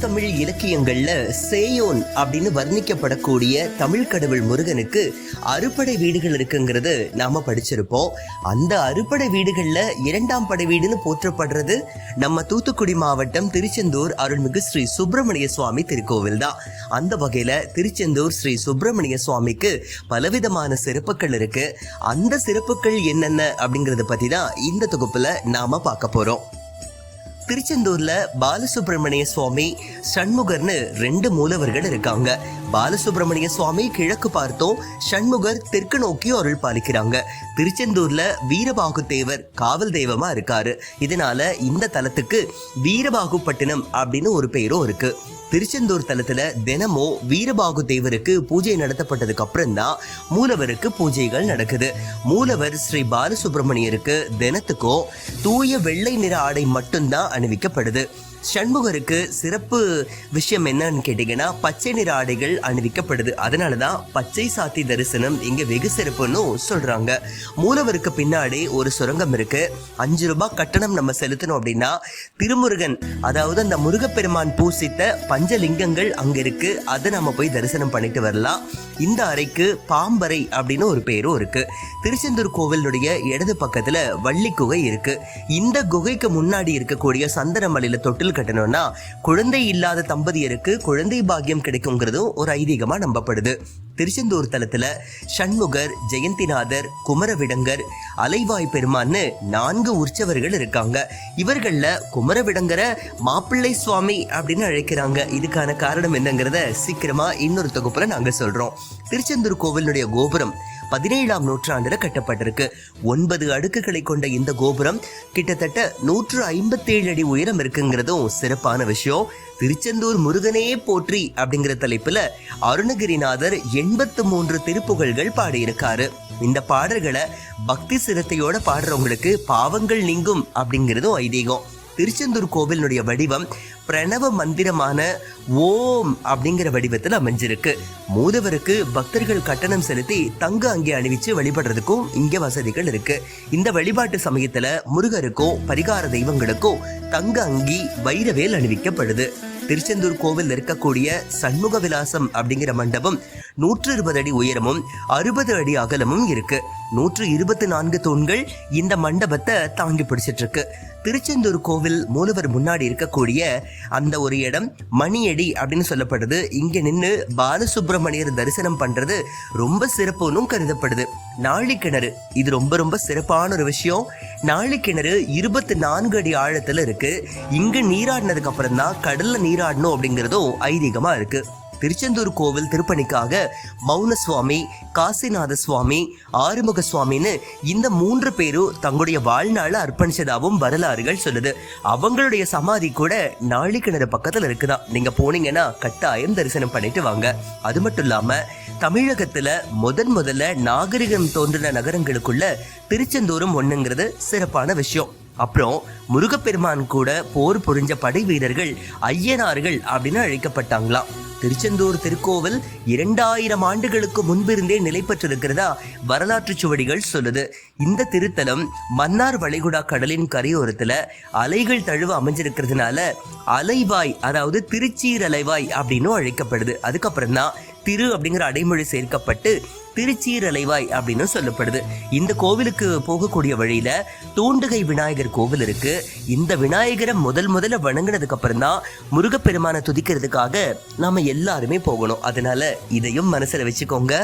பழந்தமிழ் இலக்கியங்கள்ல சேயோன் அப்படின்னு வர்ணிக்கப்படக்கூடிய தமிழ் கடவுள் முருகனுக்கு அறுபடை வீடுகள் இருக்குங்கிறது நாம படிச்சிருப்போம். அந்த அறுபடை வீடுகள்ல இரண்டாம் படை வீடுன்னு போற்றப்படுறது நம்ம தூத்துக்குடி மாவட்டம் திருச்செந்தூர் அருள்மிகு ஸ்ரீ சுப்பிரமணிய சுவாமி திருக்கோவில் தான். அந்த வகையில திருச்செந்தூர் ஸ்ரீ சுப்பிரமணிய சுவாமிக்கு பலவிதமான சிறப்புகள் இருக்கு. அந்த சிறப்புகள் என்னென்ன அப்படிங்கறத பத்தி தான் இந்த தொகுப்புல நாம பார்க்க போறோம். திருச்செந்தூர்ல பாலசுப்ரமணிய சுவாமி சண்முகர்னு ரெண்டு மூலவர்கள் இருக்காங்க. பாலசுப்ரமணிய சுவாமி கிழக்கு பார்த்தோம். சண்முகர் தெற்கு நோக்கி அருள் பாலிக்கிறாங்க. திருச்செந்தூர்ல வீரபாகு தேவர் காவல் தெய்வமா இருக்காரு. இதனால இந்த தலத்துக்கு வீரபாகுப்பட்டினம் அப்படின்னு ஒரு பேரும் இருக்கு. திருச்செந்தூர் தலத்துல தினமும் வீரபாகு தேவருக்கு பூஜை நடத்தப்பட்டதுக்கு அப்புறம் தான் மூலவருக்கு பூஜைகள் நடக்குது. மூலவர் ஸ்ரீ பாலசுப்ரமணியருக்கு தினத்துக்கும் தூய வெள்ளை நிற ஆடை மட்டும்தான் அணிவிக்கப்படுது. சண்முகருக்கு சிறப்பு விஷயம் என்னன்னு கேட்டீங்கன்னா பச்சை நிற ஆடைகள் அணிவிக்கப்படுது. அதனாலதான் பச்சை சாத்தி தரிசனம் இங்க வெகு சிறப்புன்னு சொல்றாங்க. மூலவருக்கு பின்னாடி ஒரு சுரங்கம் இருக்கு. அஞ்சு ரூபாய் கட்டணம் நம்ம செலுத்தணும் அப்படின்னா திருமுருகன் அதாவது அந்த முருகப்பெருமான் பூசித்த பஞ்சலிங்கங்கள் அங்க இருக்கு. அதை நம்ம போய் தரிசனம் பண்ணிட்டு வரலாம். இந்த அறைக்கு பாம்பறை அப்படின்னு ஒரு பேரும் இருக்கு. திருச்செந்தூர் கோவிலுடைய இடது பக்கத்துல வள்ளி குகை இருக்கு. இந்த குகைக்கு முன்னாடி இருக்கக்கூடிய சந்தனமலையில தொட்டில் கட்டணும்னா குழந்தை இல்லாத தம்பதியருக்கு குழந்தை பாக்கியம் கிடைக்குங்கிறதும் ஒரு ஐதீகமாக நம்பப்படுது. திருச்செந்தூர் தலத்துல சண்முகர் ஜெயந்திநாதர் குமரவிடங்கர் அலைவாய் பெருமான்னு நான்கு உற்சவர்கள் இருக்காங்க. இவர்கள்ல குமரவிடங்கரை மாப்பிள்ளை சுவாமி அப்படின்னு அழைக்கிறாங்க. இதுக்கான காரணம் என்னங்கிறத சீக்கிரமா இன்னொரு தொகுப்புல நாங்க சொல்றோம். திருச்செந்தூர் கோவிலுடைய கோபுரம் பதினேழாம் நூற்றாண்டில் கட்டப்பட்டிருக்கு. ஒன்பது அடுக்குகளை கொண்ட இந்த கோபுரம் கிட்டத்தட்ட நூற்று ஐம்பத்தேழு அடி உயரம் இருக்குங்கிறதும் சிறப்பான விஷயம். திருச்செந்தூர் முருகனே போற்றி அப்படிங்கிற தலைப்புல அருணகிரிநாதர் எண்பத்து மூன்று திருப்புகழ்கள் பாடியிருக்காரு. இந்த பாடல்களை பக்தி சிரத்தையோட பாடுறவங்களுக்கு பாவங்கள் நீங்கும் அப்படிங்கிறதும் ஐதீகம். திருச்செந்தூர் கோவிலினுடைய வடிவம் பிரணவ மந்திரமான ஓம் அப்படிங்கிற வடிவத்தில் அமைஞ்சிருக்கு. மூதவருக்கு பக்தர்கள் கட்டணம் செலுத்தி தங்க அங்கே அணிவிச்சு வழிபடுறதுக்கும் இங்கே வசதிகள் இருக்கு. இந்த வழிபாட்டு சமயத்தில் முருகருக்கும் பரிகார தெய்வங்களுக்கும் தங்க அங்கி வைரவேல் அணிவிக்கப்படுது. திருச்செந்தூர் கோவில் இருக்கக்கூடிய சண்முக விலாசம் அப்படிங்கிற மண்டபம் நூற்று இருபது அடி உயரமும் அறுபது அடி அகலமும் இருக்கு. நூற்று இருபத்தி நான்கு தூண்கள் இந்த மண்டபத்தை தாங்கி பிடிச்சிட்டு இருக்கு திருச்செந்தூர் கோவில் மூலவர் முன்னாடி இருக்கக்கூடிய அந்த ஒரு இடம் மணியடி அப்படின்னு சொல்லப்படுது. இங்க நின்று பாலசுப்ரமணியர் தரிசனம் பண்றது ரொம்ப சிறப்புன்னு கருதப்படுது. நாழி கிணறு இது ரொம்ப ரொம்ப சிறப்பான ஒரு விஷயம். நாழி கிணறு இருபத்தி நான்கு அடி ஆழத்துல இருக்கு. இங்க நீராடினதுக்கு அப்புறம் தான் கடல்ல நீர் நீராடணும் அப்படிங்கிறதும் ஐதீகமாக இருக்கு. திருச்செந்தூர் கோவில் திருப்பணிக்காக மௌன சுவாமி காசிநாத சுவாமி ஆறுமுக சுவாமின்னு இந்த மூன்று பேரும் தங்களுடைய வாழ்நாளை அர்ப்பணிச்சதாகவும் வரலாறுகள் சொல்லுது. அவங்களுடைய சமாதி கூட நாளிக்கிணறு பக்கத்தில் இருக்குதான். நீங்க போனீங்கன்னா கட்டாயம் தரிசனம் பண்ணிட்டு வாங்க. அது மட்டும் இல்லாம தமிழகத்துல முதன் முதல்ல நாகரிகம் தோன்றின நகரங்களுக்குள்ள திருச்செந்தூரும் ஒண்ணுங்கிறது சிறப்பான விஷயம். அப்புறம் முருகப்பெருமான் கூட போர் புரிஞ்ச படை வீரர்கள் ஐயனார்கள் அப்படின்னு அழைக்கப்பட்டாங்களாம். திருச்செந்தூர் திருக்கோவில் இரண்டாயிரம் ஆண்டுகளுக்கு முன்பிருந்தே நிலை பெற்றிருக்கிறதா வரலாற்று சுவடிகள் சொல்லுது. இந்த திருத்தலம் மன்னார் வளைகுடா கடலின் கரையோரத்துல அலைகள் தழுவ அமைஞ்சிருக்கிறதுனால அலைவாய் அதாவது திருச்சீர் அலைவாய் அப்படின்னு அழைக்கப்படுது. அதுக்கப்புறம் தான் திரு அப்படிங்கிற அடைமொழி சேர்க்கப்பட்டு திருச்சீரலைவாய் அப்படின்னு சொல்லப்படுது. இந்த கோவிலுக்கு போகக்கூடிய வழியில தூண்டுகை விநாயகர் கோவில் இருக்கு. இந்த விநாயகரை முதல் முதல்ல வணங்கினதுக்கு அப்புறம் தான் முருகப்பெருமானை துதிக்கிறதுக்காக நாம எல்லாருமே போகணும். அதனால இதையும் மனசுல வச்சுக்கோங்க.